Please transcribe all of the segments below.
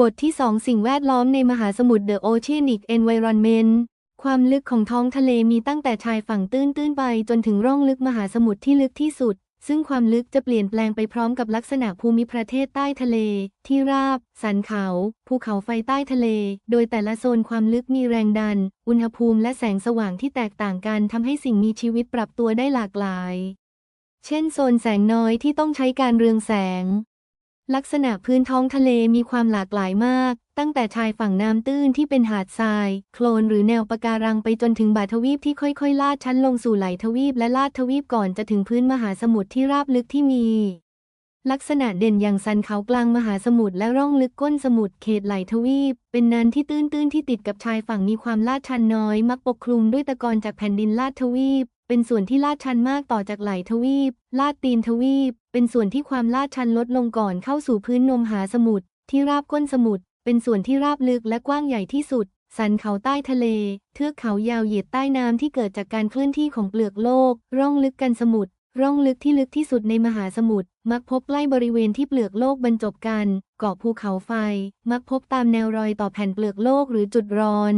บทที่ 2 สิ่งแวดล้อมในมหาสมุทร The Oceanic Environment ความลึกของท้องทะเลมีตั้งแต่ชายฝั่งตื้นๆไปจนถึงร่องลึกมหาสมุทรที่ลึกที่สุด ซึ่งความลึกจะเปลี่ยนแปลงไปพร้อมกับลักษณะภูมิประเทศใต้ทะเล ที่ราบ สันเขา ภูเขาไฟใต้ทะเล โดยแต่ละโซนความลึกมีแรงดัน อุณหภูมิและแสงสว่างที่แตกต่างกันทำให้สิ่งมีชีวิตปรับตัวได้หลากหลาย เช่น โซนแสงน้อยที่ต้องใช้การเรืองแสง ลักษณะพื้นท้องทะเลมีความหลากหลายมาก ตั้งแต่ชายฝั่งน้ำตื้นที่เป็นหาดทราย โคลนหรือแนวปะการังไปจนถึงบาทวีปที่ค่อยๆ ลาดชั้นลงสู่ไหลทวีปและลาดทวีปก่อนจะถึงพื้นมหาสมุทรที่ราบลึกที่มี ลักษณะเด่นอย่างสันเขากลางมหาสมุทรและร่องลึกก้นสมุทรเขตไหลทวีป เป็นนันที่ตื้นๆที่ติดกับชายฝั่งมีความลาดชันน้อย มักปกคลุมด้วยตะกอนจากแผ่นดินลาดทวีป เป็นส่วนที่ลาดชันมากต่อจากไหลทวีป ลาดตีนทวีป เป็นส่วนที่ความลาดชันลดลงก่อนเข้าสู่พื้นนมหาสมุทรที่ราบก้นสมุทรเป็นส่วนที่ราบลึกและกว้างใหญ่ที่สุด สันเขาใต้ทะเล เทือกเขายาวเหยียดใต้น้ำที่เกิดจากการเคลื่อนที่ของเปลือกโลก ร่องลึกกันสมุทรร่องลึกที่ลึกที่สุดในมหาสมุทรมักพบใกล้บริเวณที่เปลือกโลกบรรจบกัน เกาะภูเขาไฟ มักพบตามแนวรอยต่อแผ่นเปลือกโลกหรือจุดร้อน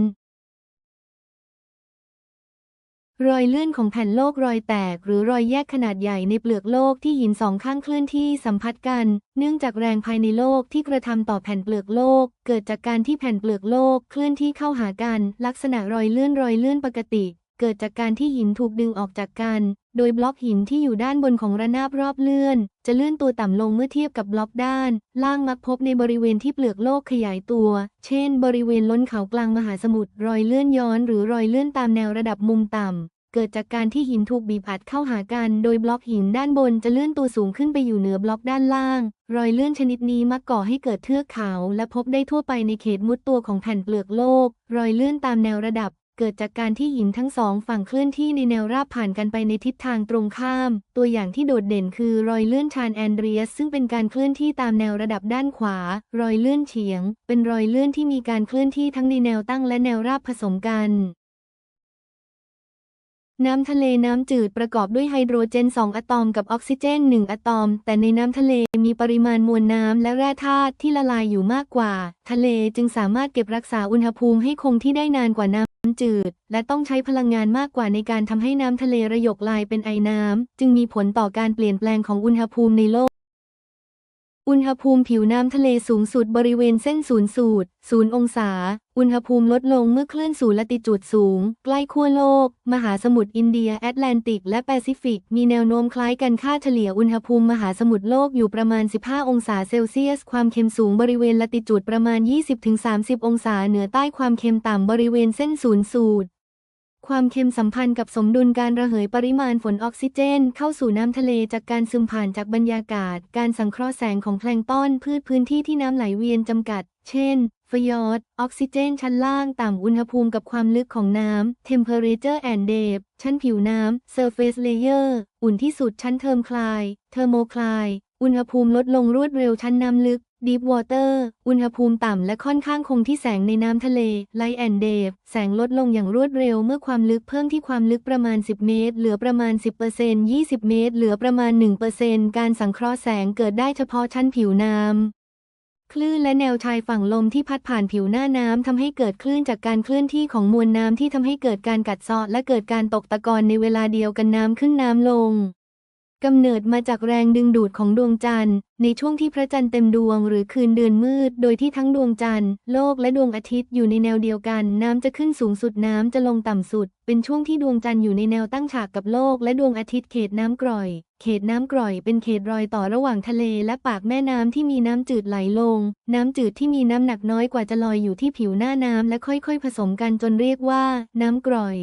รอยเลื่อนของแผ่นโลกรอยแตก หรือรอยแยกขนาดใหญ่ในเปลือกโลกที่หินสองข้างเคลื่อนที่สัมผัสกัน เนื่องจากแรงภายในโลกที่กระทำต่อแผ่นเปลือกโลก เกิดจากการที่แผ่นเปลือกโลกเคลื่อนที่เข้าหากัน ลักษณะรอยเลื่อนรอยเลื่อนปกติ เกิดจากการที่หินถูกดึงออกจากกัน โดยบล็อกหินที่อยู่ด้านบนของระนาบรอบเลื่อน จะเลื่อนตัวต่ำลงเมื่อเทียบกับบล็อกด้าน ล่างมักพบในบริเวณที่เปลือกโลกขยายตัว เช่น บริเวณล้นเขากลางมหาสมุทร รอยเลื่อนย้อนหรือรอยเลื่อนตามแนวระดับมุมต่ำเกิดจากการที่หินถูกบีบอัดเข้าหากัน โดยบล็อกหินด้านบนจะเลื่อนตัวสูงขึ้นไปอยู่เหนือบล็อกด้านล่าง รอยเลื่อนชนิดนี้มักก่อให้เกิดเทือกเขา และพบได้ทั่วไปในเขตมุดตัวของแผ่นเปลือกโลก รอยเลื่อนตามแนวระดับ เกิดจากการที่หินทั้งสองฝั่งเคลื่อนที่ในแนวราบผ่านกันไปในทิศทางตรงข้าม ตัวอย่างที่โดดเด่นคือรอยเลื่อนชานแอนเดรียส ซึ่งเป็นการเคลื่อนที่ตามแนวระดับด้านขวา รอยเลื่อนเฉียง เป็นรอยเลื่อนที่มีการเคลื่อนที่ทั้งในแนวตั้งและแนวราบผสมกันน้ำทะเลน้ำจืดประกอบด้วยไฮโดรเจน 2 อะตอมกับออกซิเจน 1 อะตอม แต่ในน้ำทะเลมีปริมาณมวลน้ำและแร่ธาตุที่ละลายอยู่มากกว่า ทะเลจึงสามารถเก็บรักษาอุณหภูมิให้คงที่ได้นานกว่าน้ำ จืด และต้องใช้พลังงานมากกว่าในการทำให้น้ำทะเลระยกลายเป็นไอน้ำ จึงมีผลต่อการเปลี่ยนแปลงของอุณหภูมิในโลก อุณหภูมิผิวน้ำทะเลสูงสุดบริเวณเส้นศูนย์สูตรศูนย์องศา อุณหภูมิลดลงเมื่อเคลื่อนสู่ละติจูดสูง ใกล้ขั้วโลก มหาสมุทรอินเดีย แอตแลนติก และแปซิฟิก มีแนวโน้มคล้ายกันค่าเฉลี่ยอุณหภูมิมหาสมุทรโลกอยู่ประมาณ 15 องศาเซลเซียส ความเค็มสูงบริเวณละติจูดประมาณ 20-30 องศาเหนือใต้ความเค็มต่ำบริเวณเส้นศูนย์สูตร ความเค็มสัมพันธ์กับสมดุลการระเหยปริมาณฝนออกซิเจน เข้าสู่น้ำทะเลจากการซึมผ่านจากบรรยากาศ การสังเคราะห์แสงของแพลงต้อนพืชพื้นที่ที่น้ำไหลเวียนจำกัด เช่นฟยอดออกซิเจน ชั้นล่างต่ำอุณหภูมิกับความลึกของน้ำ temperature and depth ชั้นผิวน้ำ surface layer อุ่นที่สุดชั้นเทอร์มคลายเทอร์โมคลายอุณหภูมิลดลงรวดเร็วชั้นน้ำลึก Deep Water อุณหภูมิต่ำและค่อนข้างคงที่แสงในน้ำทะเล Light and Depth แสงลดลงอย่างรวดเร็วเมื่อความลึกเพิ่มที่ความลึกประมาณ 10 เมตร เหลือประมาณ 10% 20 เมตร เหลือประมาณ 1%การสังเคราะห์แสงเกิดได้เฉพาะชั้นผิวน้ำ คลื่นและแนวชายฝั่งลมที่พัดผ่านผิวหน้าน้ำทำให้เกิดคลื่นจากการเคลื่อนที่ของมวลน้ำที่ทำให้เกิดการกัดเซาะและเกิดการตกตะกอนในเวลาเดียวกันน้ำขึ้นน้ำลง กำเนิดมาจากแรงดึงดูดของดวงจันทร์ ในช่วงที่พระจันทร์เต็มดวงหรือคืนเดือนมืด โดยที่ทั้งดวงจันทร์ โลกและดวงอาทิตย์อยู่ในแนวเดียวกัน น้ำจะขึ้นสูงสุดน้ำจะลงต่ำสุด เป็นช่วงที่ดวงจันทร์อยู่ในแนวตั้งฉากกับโลกและดวงอาทิตย์เขตน้ำกร่อย เขตน้ำกร่อยเป็นเขตรอยต่อระหว่างทะเลและปากแม่น้ำที่มีน้ำจืดไหลลง น้ำจืดที่มีน้ำหนักน้อยกว่าจะลอยอยู่ที่ผิวหน้าน้ำและค่อยๆ ผสมกันจนเรียกว่า น้ำกร่อย